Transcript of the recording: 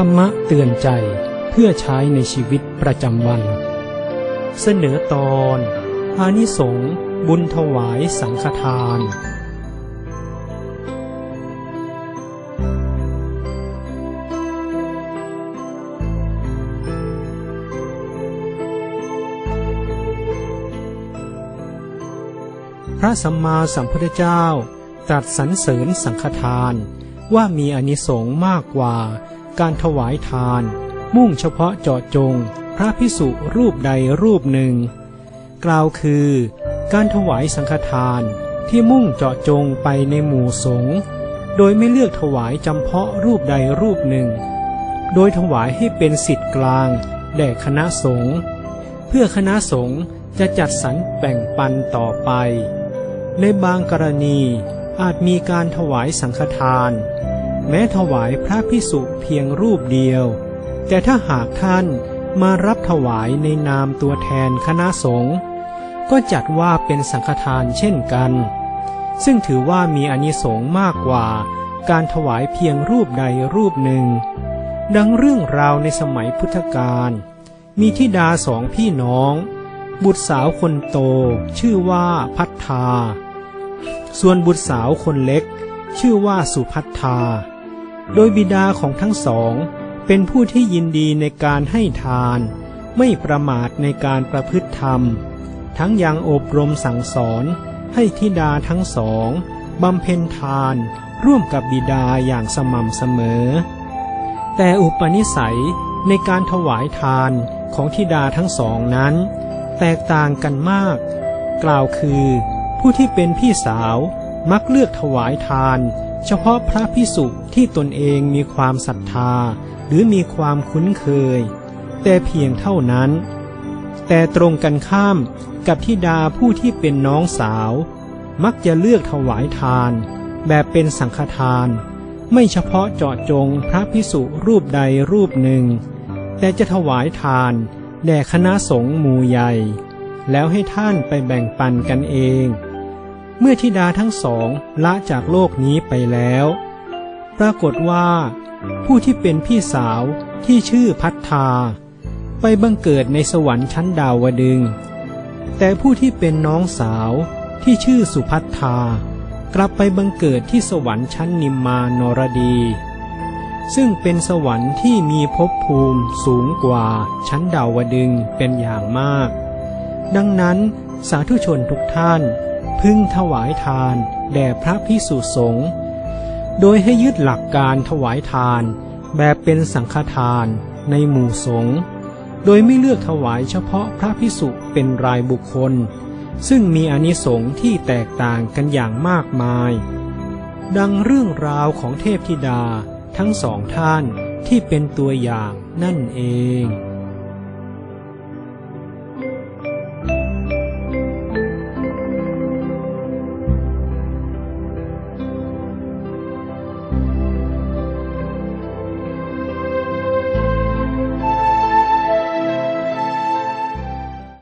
ธรรมะเตือนใจเพื่อใช้ในชีวิตประจำวัน เสนอตอนอานิสงส์บุญถวายสังฆทาน พระสัมมาสัมพุทธเจ้าตรัสสรรเสริญสังฆทานว่ามีอานิสงส์มากกว่า การถวายทาน มุ่งเฉพาะเจาะจง พระพิสุรูปใดรูปหนึ่ง กล่าวคือ การถวายสังฆทานที่มุ่งเจาะจงไปในหมู่สงฆ์โดยไม่เลือกถวายจำเพาะรูปใดรูปหนึ่ง โดยถวายให้เป็นสิทธิ์กลางแด่คณะสงฆ์เพื่อคณะสงฆ์จะจัดสรรแบ่งปันต่อไป ในบางกรณีอาจมีการถวายสังฆทาน แม้ถวายพระพิสุเพียงรูปเดียว แต่ถ้าหากท่านมารับถวายในนามตัวแทนคณะสงฆ์ก็จัดว่าเป็นสังฆทานเช่นกัน ซึ่งถือว่ามีอานิสงส์มากกว่าการถวายเพียงรูปใดรูปหนึ่ง ดังเรื่องราวในสมัยพุทธกาลมีธิดาสองพี่น้อง บุตรสาวคนโตชื่อว่าพัฒธาส่วนบุตรสาวคนเล็ก ชื่อว่าสุพัฒธา โดยบิดาของทั้งสอง เป็นผู้ที่ยินดีในการให้ทาน ไม่ประมาทในการประพฤติธรรม ทั้งยังอบรมสั่งสอน ให้ธิดาทั้งสองบำเพ็ญทาน ร่วมกับบิดาอย่างสม่ำเสมอ แต่อุปนิสัยในการถวายทานของธิดาทั้งสองนั้น แตกต่างกันมาก กล่าวคือ ผู้ที่เป็นพี่สาวมักเลือกถวายทาน เฉพาะพระพิสุที่ตนเองมีความศรัทธา หรือมีความคุ้นเคย แต่เพียงเท่านั้น แต่ตรงกันข้ามกับทิดาผู้ที่เป็นน้องสาว มักจะเลือกถวายทาน แบบเป็นสังฆทาน ไม่เฉพาะเจาะจงพระพิสุรูปใดรูปหนึ่ง แต่จะถวายทานแด่คณะสงฆ์หมู่ใหญ่ แล้วให้ท่านไปแบ่งปันกันเอง เมื่อธิดาทั้งสองละจากโลกนี้ไปแล้ว ปรากฏว่า ผู้ที่เป็นพี่สาวที่ชื่อพัฒธาไปบังเกิดในสวรรค์ชั้นดาวดึง แต่ผู้ที่เป็นน้องสาวที่ชื่อสุพัฒธากลับไปบังเกิดที่สวรรค์ชั้นนิมมานรดี ซึ่งเป็นสวรรค์ที่มีภพภูมิสูงกว่าชั้นดาวดึงเป็นอย่างมาก ดังนั้นสาธุชนทุกท่าน พึ่งถวายทาน แด่พระพิสุสงฆ์โดยให้ยึดหลักการถวายทาน แบบเป็นสังฆทานในหมู่สงฆ์โดยไม่เลือกถวายเฉพาะพระพิสุเป็นรายบุคคล ซึ่งมีอานิสงส์ที่แตกต่างกันอย่างมากมาย ดังเรื่องราวของเทพธิดาทั้งสองท่านที่เป็นตัวอย่างนั่นเอง